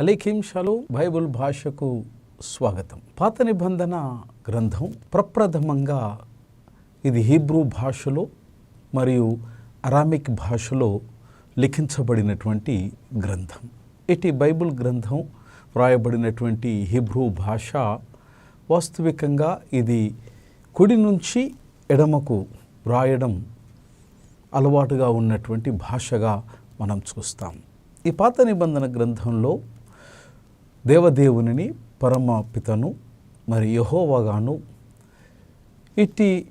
అలీఖింషాలు Bible భాషకు స్వాగతం. పాత నిబంధన గ్రంథం ప్రప్రథమంగా ఇది హీబ్రూ భాషలో మరియు అరామిక్ భాషలో లిఖించబడినటువంటి గ్రంథం. ఇటు బైబిల్ గ్రంథం వ్రాయబడినటువంటి హిబ్రూ భాష వాస్తవికంగా ఇది కుడి నుంచి ఎడమకు వ్రాయడం అలవాటుగా ఉన్నటువంటి భాషగా మనం చూస్తాం. ఈ పాత నిబంధన గ్రంథంలో దేవదేవునిని పరమ పితను మరి యహోవాగాను. ఇట్టి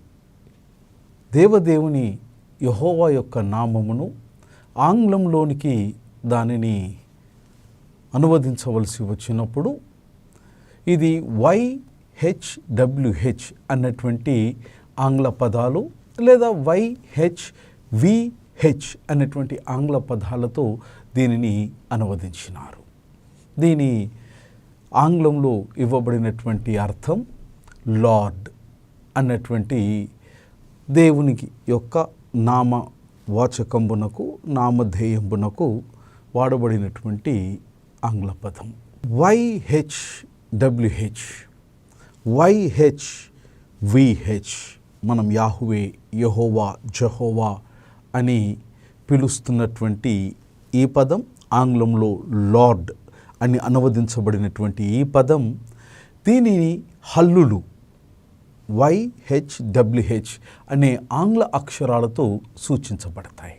దేవదేవుని యహోవా యొక్క నామమును ఆంగ్లంలోనికి దానిని అనువదించవలసి వచ్చినప్పుడు ఇది వైహెచ్డబ్ల్యూహెచ్ అన్నటువంటి ఆంగ్ల పదాలు లేదా వైహెచ్ విహెచ్ అనేటువంటి ఆంగ్ల పదాలతో దీనిని అనువదించినారు. దీని ఆంగ్లంలో ఇవ్వబడినటువంటి అర్థం లార్డ్ అన్నటువంటి దేవునికి యొక్క నామ వాచకంబునకు నామధేయంబునకు వాడబడినటువంటి ఆంగ్ల పదం. వైహెచ్ డబ్ల్యూహెచ్ వైహెచ్ విహెచ్ మనం యాహువే యహోవా జహోవా అని పిలుస్తున్నటువంటి ఈ పదం ఆంగ్లంలో లార్డ్ అని అనువదించబడినటువంటి ఈ పదం దీనిని హల్లులు వైహెచ్డబ్ల్యూహెచ్ అనే ఆంగ్ల అక్షరాలతో సూచించబడతాయి.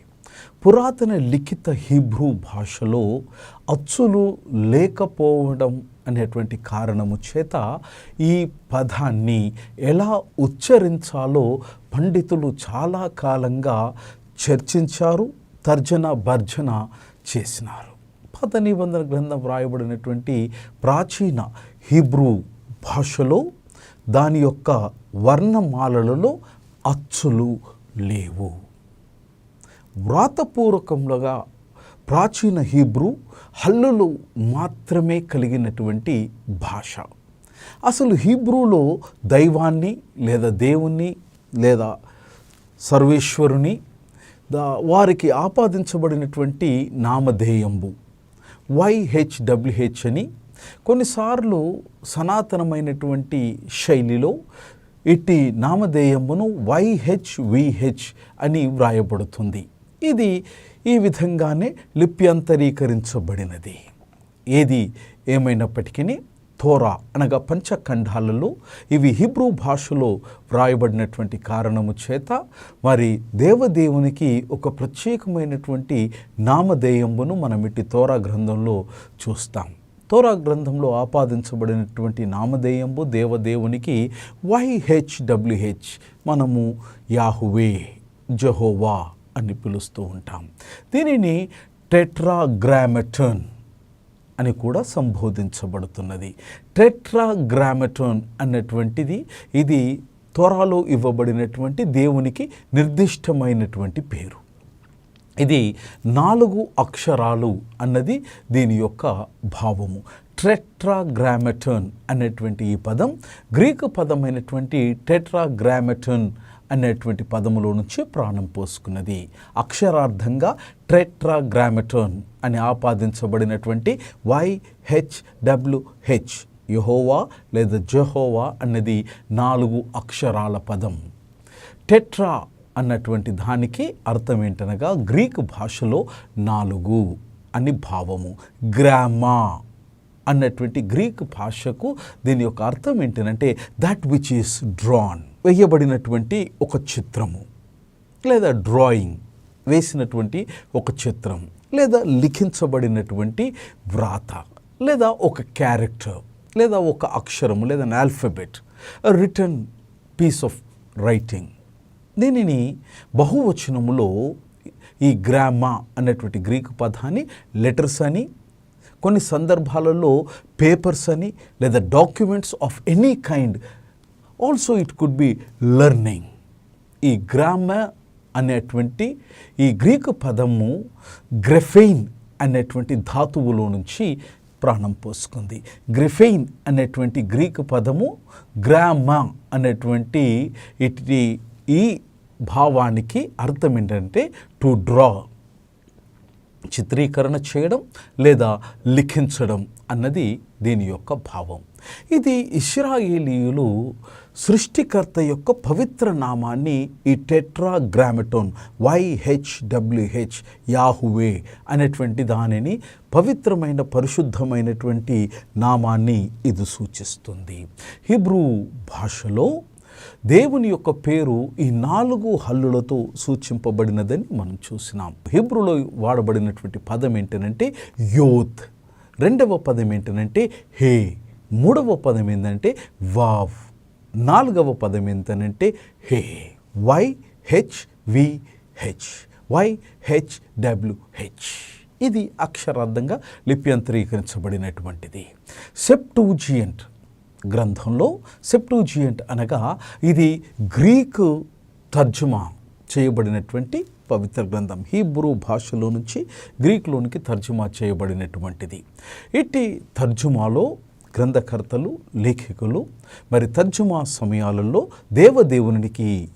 పురాతన లిఖిత హీబ్రూ భాషలో అచ్చులు లేకపోవడం అనేటువంటి కారణము చేత ఈ పదాన్ని ఎలా ఉచ్చరించాలో పండితులు చాలా కాలంగా చర్చించారు తర్జన భర్జన చేసినారు. పాత నిబంధన గ్రంథం వ్రాయబడినటువంటి ప్రాచీన హీబ్రూ భాషలో దాని యొక్క వర్ణమాలలలో అచ్చులు లేవు. వ్రాతపూర్వకంగా ప్రాచీన హీబ్రూ హల్లులు మాత్రమే కలిగినటువంటి భాష. అసలు హీబ్రూలో దైవాన్ని లేదా దేవుణ్ణి లేదా సర్వేశ్వరుని దా వారికి ఆపాదించబడినటువంటి నామధేయంబు వైహెచ్డబ్ల్యూహెచ్ అని కొన్నిసార్లు సనాతనమైనటువంటి శైలిలో ఇట్టి నామధేయమును వైహెచ్విహెచ్ అని వ్రాయబడుతుంది. ఇది ఈ విధంగానే లిప్యంతరీకరించబడినది. ఏది ఏమైనప్పటికీ తోరా అనగా పంచఖండాలలో ఇవి హిబ్రూ భాషలో వ్రాయబడినటువంటి కారణము చేత మరి దేవదేవునికి ఒక ప్రత్యేకమైనటువంటి నామధేయంబును మనం ఇట్టి తోరా గ్రంథంలో చూస్తాం. తోరా గ్రంథంలో ఆపాదించబడినటువంటి నామధేయంబు దేవదేవునికి వైహెచ్డబ్ల్యూహెచ్ మనము యాహువే జహోవా అని పిలుస్తూ ఉంటాం. దీనిని టెట్రాగ్రామెటన్ అని కూడా సంబోధించబడుతున్నది. టెట్రాగ్రామెటోన్ అన్నటువంటిది ఇది త్వరలో ఇవ్వబడినటువంటి దేవునికి నిర్దిష్టమైనటువంటి పేరు. ఇది నాలుగు అక్షరాలు అన్నది దీని యొక్క భావము. ట్రెట్రాగ్రామెటన్ అనేటువంటి ఈ పదం గ్రీకు పదమైనటువంటి టెట్రాగ్రామెటన్ అనేటువంటి పదములో నుంచి ప్రాణం పోసుకున్నది. అక్షరార్థంగా ట్రెట్రాగ్రామెటోన్ అని ఆపాదించబడినటువంటి వైహెచ్డబ్ల్యూహెచ్ యహోవా లేదా జహోవా అన్నది నాలుగు అక్షరాల పదం. టెట్రా అన్నటువంటి దానికి అర్థం ఏంటనగా గ్రీక్ భాషలో నాలుగు అని భావము. గ్రామా అన్నటువంటి గ్రీక్ భాషకు దీని యొక్క అర్థం ఏంటంటే దట్ విచ్ ఈస్ డ్రాన్ వేయబడినటువంటి ఒక చిత్రము లేదా డ్రాయింగ్ వేసినటువంటి ఒక చిత్రం లేదా లిఖించబడినటువంటి వ్రాత లేదా ఒక క్యారెక్టర్ లేదా ఒక అక్షరము లేదా alphabet return piece of writing దీనిని బహువచనములో ఈ గ్రామా అనేటువంటి గ్రీకు పదాన్ని లెటర్స్ అని కొన్ని సందర్భాలలో పేపర్స్ అని లేదా documents of any kind also it could be learning ఈ గ్రామ అనేటువంటి ఈ గ్రీకు పదము గ్రెఫెయిన్ అనేటువంటి ధాతువులో నుంచి ప్రాణం పోసుకుంది. గ్రిఫెయిన్ అనేటువంటి గ్రీకు పదము గ్రామా అనేటువంటి ఇటు ఈ భావానికి అర్థం ఏంటంటే టు డ్రా చిత్రీకరణ చేయడం లేదా లిఖించడం అన్నది దీని యొక్క భావం. ఇది ఇస్రాయేలీయులు సృష్టికర్త యొక్క పవిత్ర నామాన్ని ఈ టెట్రా గ్రామెటోన్ వైహెచ్డబ్ల్యూహెచ్ యాహువే అనేటువంటి దానిని పవిత్రమైన పరిశుద్ధమైనటువంటి నామాన్ని ఇది సూచిస్తుంది. హిబ్రూ భాషలో దేవుని యొక్క పేరు ఈ నాలుగు హల్లులతో సూచింపబడినదని మనం చూసినాం. హిబ్రులో వాడబడినటువంటి పదం ఏంటంటే యోత్. రెండవ పదం ఏంటంటే హే. మూడవ పదం ఏంటంటే వావ్. నాలుగవ పదం ఏంటనంటే హే. Y H VH Y H WH ఇది అక్షరార్థంగా లిప్యంతరీకరించబడినటువంటిది. సెప్టూజియంట్. గ్రంథంలో సెప్టూజియంట్ అనగా ఇది గ్రీకు తర్జుమా చేయబడినటువంటి పవిత్ర గ్రంథం. హీబ్రూ భాషలో నుంచి గ్రీకులోనికి తర్జుమా చేయబడినటువంటిది. ఇట్టి తర్జుమాలో గ్రంథకర్తలు లేఖకులు మరి తర్జుమా సమయాలలో దేవదేవునికి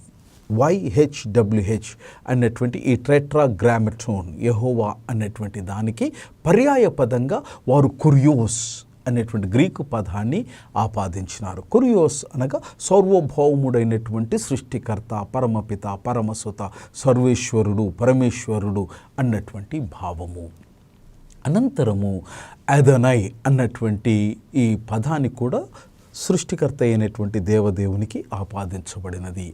వైహెచ్డబ్ల్యూహెచ్ అన్నటువంటి ఈ ట్రెట్రా గ్రామెటోన్ యహోవా అన్నటువంటి దానికి పర్యాయ పదంగా వారు కురియోస్ అనేటువంటి గ్రీకు పదాన్ని ఆపాదించినారు. కురియోస్ అనగా సార్వభౌముడైనటువంటి సృష్టికర్త పరమపిత పరమసుత సర్వేశ్వరుడు పరమేశ్వరుడు అన్నటువంటి భావము. అనంతరము అదనై అన్నటువంటి ఈ పదాన్ని కూడా సృష్టికర్త అయినటువంటి దేవదేవునికి ఆపాదించబడినది.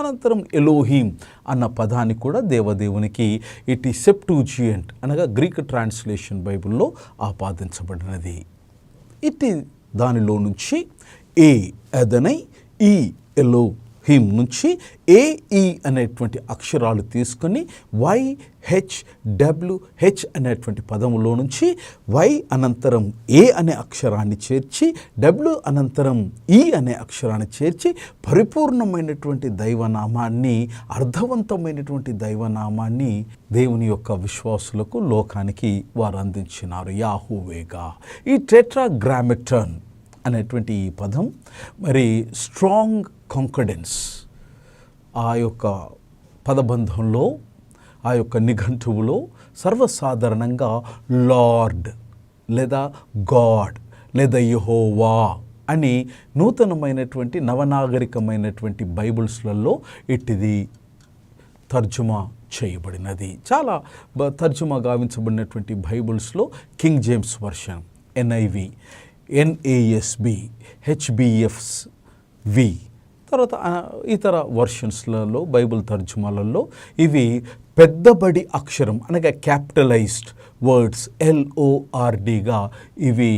అనంతరం ఎలోహీం అన్న పదాన్ని కూడా దేవదేవునికి ఇటు సెప్టూజియంట్ అనగా గ్రీక్ ట్రాన్స్లేషన్ బైబిల్లో ఆపాదించబడినది. ఇట్టి దానిలో నుంచి ఏ అదనై ఈ ఎలో హిమ్ నుంచి ఏఈ అనేటువంటి అక్షరాలు తీసుకొని వై హెచ్ డబ్ల్యూ హెచ్ అనేటువంటి పదములో నుంచి వై అనంతరం ఏ అనే అక్షరాన్ని చేర్చి డబ్ల్యూ అనంతరం ఈ అనే అక్షరాన్ని చేర్చి పరిపూర్ణమైనటువంటి దైవనామాన్ని అర్థవంతమైనటువంటి దైవనామాన్ని దేవుని యొక్క విశ్వాసులకు లోకానికి వారు అందించినారు యాహూవేగా. ఈ టెట్రాగ్రామెటన్ అనేటువంటి ఈ పదం మరి స్ట్రాంగ్ కాంకడెన్స్ ఆ యొక్క పదబంధంలో ఆ యొక్క నిఘంటువులో సర్వసాధారణంగా లార్డ్ లేదా గాడ్ లేదా యహోవా అని నూతనమైనటువంటి నవనాగరికమైనటువంటి బైబిల్స్లలో ఇట్టిది తర్జుమా చేయబడినది. చాలా తర్జుమా గావించబడినటువంటి బైబిల్స్లో King James version NIV NASB HBFS V తర్వాత ఇతర వర్షన్స్లలో బైబిల్ తర్జుమాలలో ఇవి పెద్దబడి అక్షరం అనగా క్యాపిటలైజ్డ్ వర్డ్స్ ఎల్ఓఆర్డిగా ఇవి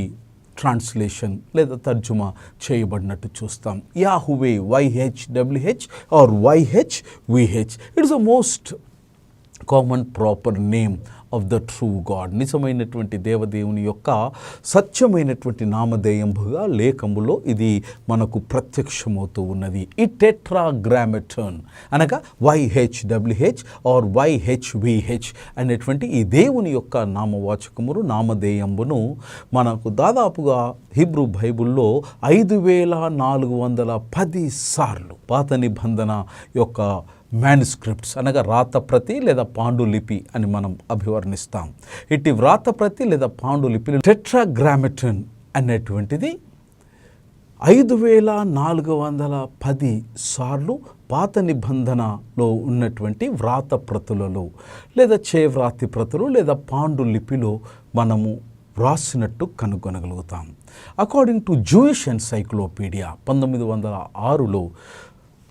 ట్రాన్స్లేషన్ లేదా తర్జుమా చేయబడినట్టు చూస్తాం. Yahweh YH WH or YH VH it's a most common proper name of the true God నిజమైనటువంటి దేవదేవుని యొక్క సత్యమైనటువంటి నామధేయంబుగా లేఖములో ఇది మనకు ప్రత్యక్షమవుతూ ఉన్నది. ఈ టెట్రాగ్రామెటర్న్ అనగా వైహెచ్డబ్ల్యూహెచ్ ఆర్ వైహెచ్విహెచ్ అనేటువంటి ఈ దేవుని యొక్క నామవాచకములు నామధేయంబును మనకు దాదాపుగా హిబ్రూ బైబిల్లో ఐదు వేల నాలుగు వందల పది సార్లు పాత నిబంధన యొక్క మ్యాన్స్క్రిప్ట్స్ అనగా రాతప్రతి లేదా పాండులిపి అని మనం అభివర్ణిస్తాం. ఇట్టి వ్రాతప్రతి లేదా పాండులిపి టెట్రాగ్రామెటన్ అనేటువంటిది ఐదు వేల నాలుగు వందల పది సార్లు పాత నిబంధనలో ఉన్నటువంటి వ్రాత ప్రతులలో లేదా చేవ్రాతి ప్రతులు లేదా పాండులిపిలో మనము వ్రాసినట్టు కనుగొనగలుగుతాం. అకార్డింగ్ టు జూయిష్ ఎన్సైక్లోపీడియా పంతొమ్మిది వందల ఆరులో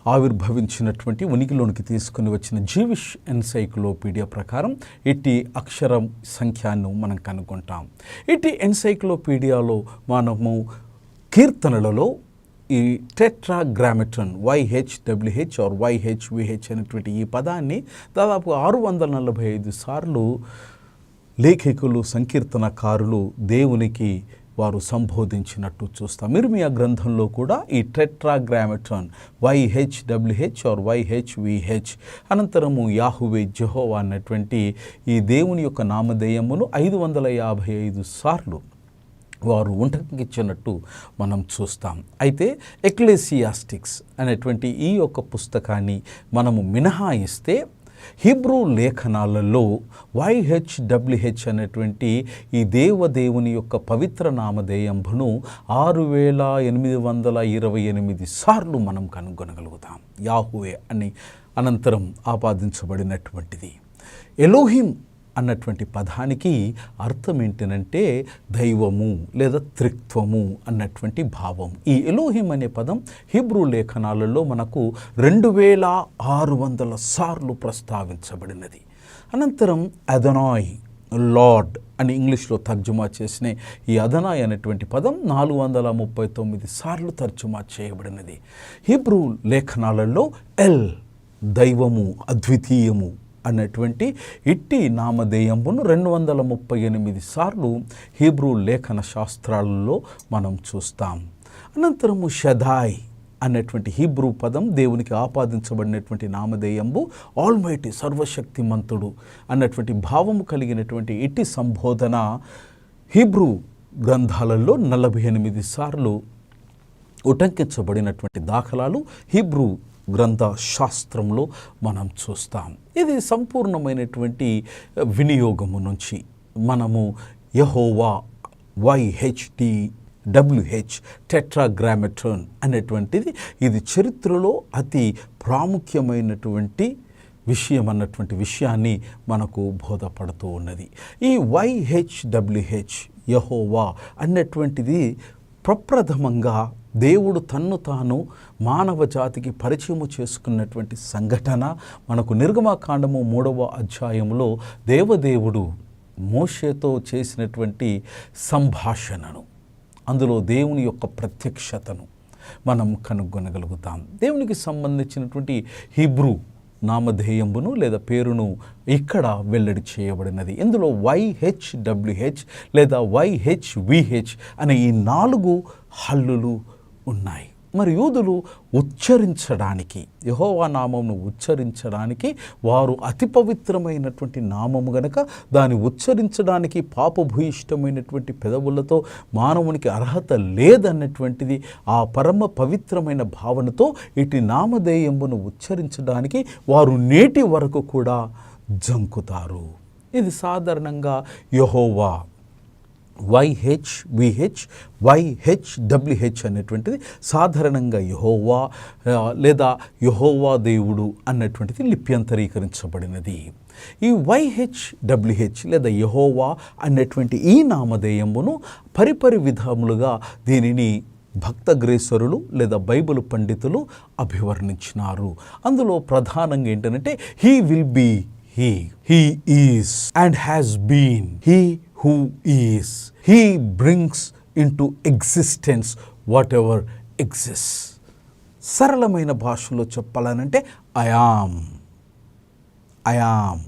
ఆవిర్భవించినటువంటి ఉనికిలోనికి తీసుకుని వచ్చిన జీవిష్ ఎన్సైక్లోపీడియా ప్రకారం ఇట్టి అక్షరం సంఖ్యాను మనం కనుగొంటాం. ఇట్టి ఎన్సైక్లోపీడియాలో మనము కీర్తనలలో ఈ టెట్రాగ్రామెటన్ వైహెచ్డబ్ల్యూహెచ్ ఆర్ వైహెచ్విహెచ్ అనేటువంటి ఈ పదాన్ని దాదాపు ఆరు వందల నలభై ఐదు సార్లు లేఖకులు సంకీర్తనకారులు దేవునికి వారు సంబోధించినట్టు చూస్తాం. ఇర్మియా గ్రంథంలో కూడా ఈ టెట్రాగ్రామెటన్ వైహెచ్డబ్ల్యూహెచ్ ఆర్ వైహెచ్విహెచ్ అనంతరము యాహువే జహోవా అన్నటువంటి ఈ దేవుని యొక్క నామధేయమును ఐదు వందల యాభై ఐదు సార్లు వారు ఉంటకిచ్చినట్టు మనం చూస్తాం. అయితే ఎక్లేసియాస్టిక్స్ అనేటువంటి ఈ యొక్క పుస్తకాన్ని మనము మినహాయిస్తే హిబ్రూ లేఖనాలలో వైహెచ్డబ్ల్యూహెచ్ అనేటువంటి ఈ దేవదేవుని యొక్క పవిత్ర నామధేయంబును ఆరు వేల ఎనిమిది వందల ఇరవై ఎనిమిది సార్లు మనం కనుగొనగలుగుతాం. యాహువే అని అనంతరం ఆపాదించబడినటువంటిది. ఎలోహిం అన్నటువంటి పదానికి అర్థం ఏంటనంటే దైవము లేదా త్రిత్వము అన్నటువంటి భావం. ఈ ఎలోహిం అనే పదం హిబ్రూ లేఖనాలలో మనకు రెండు వేల ఆరు వందల సార్లు ప్రస్తావించబడినది. అనంతరం అదనాయ్ లార్డ్ అని ఇంగ్లీష్లో తర్జుమా చేసిన ఈ అదనాయ్ అనేటువంటి పదం నాలుగు వందల ముప్పై తొమ్మిది సార్లు తర్జుమా చేయబడినది. హిబ్రూ లేఖనాలలో ఎల్ దైవము అద్వితీయము అన్నటువంటి ఇట్టి నామధేయంబును రెండు వందల ముప్పై ఎనిమిది సార్లు హీబ్రూ లేఖన శాస్త్రాలలో మనం చూస్తాం. అనంతరము షదాయ్ అనేటువంటి హీబ్రూ పదం దేవునికి ఆపాదించబడినటువంటి నామధేయంబు ఆల్మైటీ సర్వశక్తిమంతుడు అన్నటువంటి భావము కలిగినటువంటి ఇట్టి సంబోధన హీబ్రూ గ్రంథాలలో నలభై ఎనిమిది సార్లు ఉటంకించబడినటువంటి దాఖలాలు హీబ్రూ గ్రంథ శాస్త్రంలో మనం చూస్తాం. ఇది సంపూర్ణమైనటువంటి వినియోగము నుంచి మనము యహోవా వైహెచ్డి డబ్ల్యూహెచ్ టెట్రాగ్రామెట్రాన్ అనేటువంటిది ఇది చరిత్రలో అతి ప్రాముఖ్యమైనటువంటి విషయం అన్నటువంటి విషయాన్ని మనకు బోధపడుతూ ఉన్నది. ఈ వైహెచ్డబ్ల్యూహెచ్ యహోవా అన్నటువంటిది ప్రప్రథమంగా దేవుడు తన్ను తాను మానవ జాతికి పరిచయము చేసుకున్నటువంటి సంఘటన మనకు నిర్గమకాండము మూడవ అధ్యాయంలో దేవదేవుడు మోషేతో చేసినటువంటి సంభాషణను. అందులో దేవుని యొక్క ప్రత్యక్షతను మనం కనుగొనగలుగుతాం. దేవునికి సంబంధించినటువంటి హిబ్రూ నామధేయంబును లేదా పేరును ఇక్కడ వెల్లడి చేయబడినది. ఇందులో వైహెచ్డబ్ల్యూహెచ్ లేదా వైహెచ్విహెచ్ అనే ఈ నాలుగు హల్లులు ఉన్నాయి. మరి యూదులు ఉచ్చరించడానికి యహోవా నామమును ఉచ్చరించడానికి వారు అతి పవిత్రమైనటువంటి నామము గనక దాన్ని ఉచ్చరించడానికి పాపభూయిష్టమైనటువంటి పెదవులతో మానవునికి అర్హత లేదన్నటువంటిది ఆ పరమ పవిత్రమైన భావనతో ఇటు నామధేయమును ఉచ్చరించడానికి వారు నేటి వరకు కూడా జంకుతారు. ఇది సాధారణంగా యహోవా వైహెచ్ విహెచ్ వైహెచ్ డబ్ల్యూహెచ్ అనేటువంటిది సాధారణంగా యహోవా లేదా యహోవా దేవుడు అన్నటువంటిది లిప్యంతరీకరించబడినది ఈ వైహెచ్ డబ్ల్యూహెచ్ లేదా యహోవా అనేటువంటి ఈ నామధేయమును పరిపరి విధములుగా దీనిని భక్తగ్రేసరులు లేదా బైబిల్ పండితులు అభివర్ణించినారు. అందులో ప్రధానంగా ఏంటంటే he will be he he is and has been he who is he brings into existence whatever exist సరళమైన భాషలో చెప్పాలనంటే అయామ్ అయామ్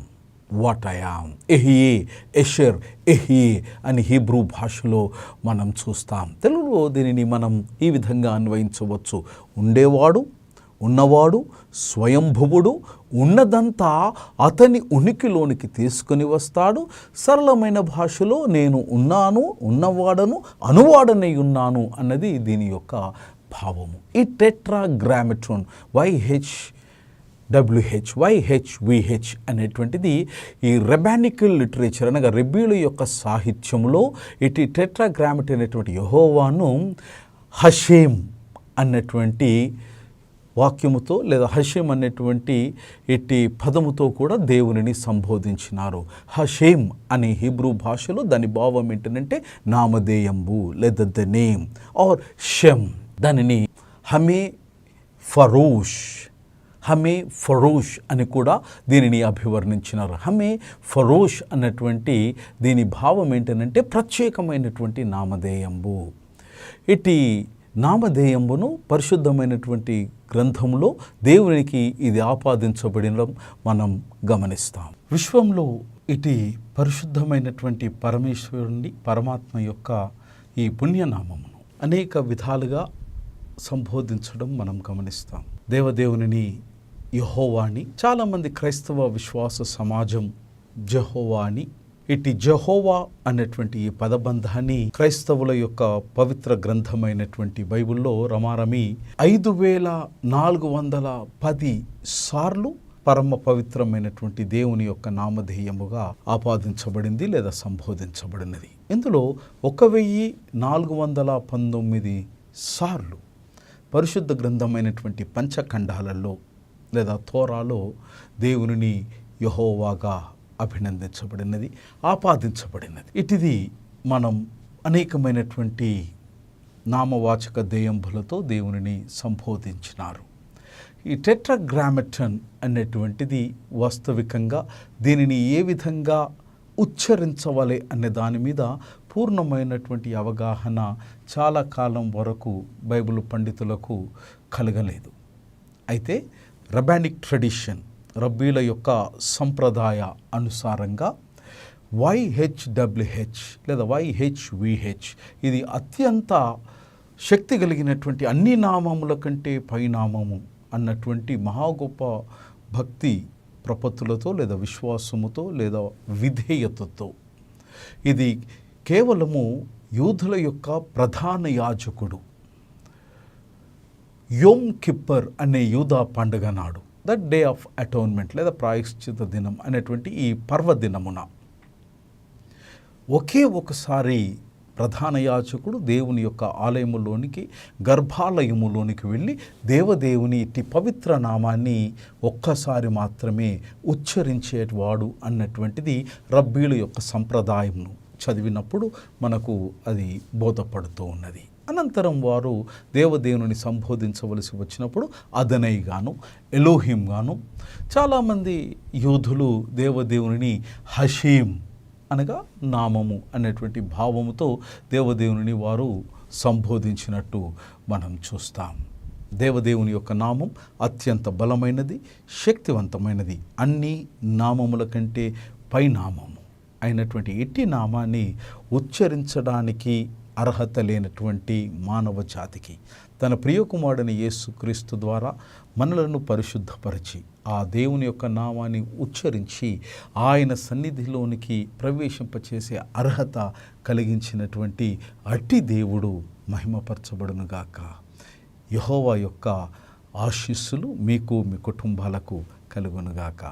వాట్ అయామ్ ఎహియే ఎషర్ ఎహియే అని హీబ్రూ భాషలో మనం చూస్తాం. తెలుగులో దీనిని మనం ఈ విధంగా అన్వయించవచ్చు. ఉండేవాడు ఉన్నవాడు స్వయంభువుడు ఉన్నదంతా అతని ఉనికిలోనికి తీసుకొని వస్తాడు. సరళమైన భాషలో నేను ఉన్నాను ఉన్నవాడను అనువాడనై ఉన్నాను అన్నది దీని యొక్క భావము. ఈ tetragrammaton YH WH YH VH అనేటువంటిది ఈ రెబానికల్ లిటరేచర్ అనగా రెబ్యూల యొక్క సాహిత్యంలో ఇటు టెట్రాగ్రామెట్ అనేటువంటి యహోవాను హషేమ్ అన్నటువంటి వాక్యముతో లేదా హషేం అనేటువంటి ఇట్టి పదముతో కూడా దేవునిని సంబోధించినారు. హషేం అనే హీబ్రూ భాషలో దాని భావం ఏంటంటే నామధేయంబు లేదా ద నేమ్ ఆర్ షెమ్ దానిని హమే ఫరోష్ హమే ఫరోష్ అని కూడా దీనిని అభివర్ణించినారు. హమే ఫరోష్ అన్నటువంటి దీని భావం ఏంటంటే ప్రత్యేకమైనటువంటి నామధేయంబు. ఇటీ నామధేయంబును పరిశుద్ధమైనటువంటి గ్రంథంలో దేవునికి ఇది ఆపాదించబడిన మనం గమనిస్తాం. విశ్వంలో ఇటు పరిశుద్ధమైనటువంటి పరమేశ్వరుని పరమాత్మ యొక్క ఈ పుణ్యనామమును అనేక విధాలుగా సంబోధించడం మనం గమనిస్తాం. దేవదేవుని యహోవాణి చాలామంది క్రైస్తవ విశ్వాస సమాజం జహోవాణి ఇటు జహోవా అనేటువంటి ఈ పదబంధాన్ని క్రైస్తవుల యొక్క పవిత్ర గ్రంథమైనటువంటి బైబిల్లో రమారమి ఐదు వేల నాలుగు వందల పది సార్లు పరమ పవిత్రమైనటువంటి దేవుని యొక్క నామధేయముగా ఆపాదించబడింది లేదా సంబోధించబడినది. ఇందులో ఒక వెయ్యి నాలుగు వందల పంతొమ్మిది సార్లు పరిశుద్ధ గ్రంథమైనటువంటి పంచఖండాలలో లేదా తోరాలో దేవునిని యహోవాగా అభినందించబడినది ఆపాదించబడినది. ఇటిది మనం అనేకమైనటువంటి నామవాచక దేయంబులతో దేవునిని సంబోధించినారు. ఈ టెట్రాగ్రామెటన్ అనేటువంటిది వాస్తవికంగా దీనిని ఏ విధంగా ఉచ్చరించవాలి అనే దాని మీద పూర్ణమైనటువంటి అవగాహన చాలా కాలం వరకు బైబిల్ పండితులకు కలగలేదు. అయితే రబానిక్ ట్రెడిషన్ రబ్బీల యొక్క సంప్రదాయ అనుసారంగా వైహెచ్డబ్ల్యూహెచ్ లేదా వైహెచ్విహెచ్ ఇది అత్యంత శక్తి కలిగినటువంటి అన్ని నామముల కంటే పైనామము అన్నటువంటి మహా గొప్ప భక్తి ప్రపత్తులతో లేదా విశ్వాసముతో లేదా విధేయతతో. ఇది కేవలము యూదుల యొక్క ప్రధాన యాజకుడు. యోమ్ కిప్పర్ అనే యూదా పండుగ నాడు ద డే ఆఫ్ అటోన్మెంట్ లేదా ప్రాయశ్చిత దినం అనేటువంటి ఈ పర్వదినమున ఒకే ఒకసారి ప్రధాన యాచకుడు దేవుని యొక్క ఆలయములోనికి గర్భాలయములోనికి వెళ్ళి దేవదేవుని ఇట్టి పవిత్ర నామాన్ని ఒక్కసారి మాత్రమే ఉచ్చరించేవాడు అన్నటువంటిది రబ్బీల యొక్క సంప్రదాయంను చదివినప్పుడు మనకు అది బోధపడుతూ ఉన్నది. అనంతరం వారు దేవదేవుని సంబోధించవలసి వచ్చినప్పుడు అదనై గాను ఎలోహిం గాను చాలామంది యోధులు దేవదేవుని హషీం అనగా నామము అనేటువంటి భావముతో దేవదేవుని వారు సంబోధించినట్టు మనం చూస్తాం. దేవదేవుని యొక్క నామం అత్యంత బలమైనది శక్తివంతమైనది. అన్ని నామముల కంటే పై నామము అయినటువంటి ఎట్టి నామాన్ని ఉచ్చరించడానికి అర్హత లేనటువంటి మానవ జాతికి. తన ప్రియకుమారుని యేసుక్రీస్తు ద్వారా మనలను పరిశుద్ధపరిచి ఆ దేవుని యొక్క నామాన్ని ఉచ్చరించి ఆయన సన్నిధిలోనికి ప్రవేశింపచేసే అర్హత కలిగించినటువంటి అట్టి దేవుడు మహిమపరచబడునుగాక యహోవా యొక్క ఆశీస్సులు మీకు మీ కుటుంబాలకు కలుగునుగాక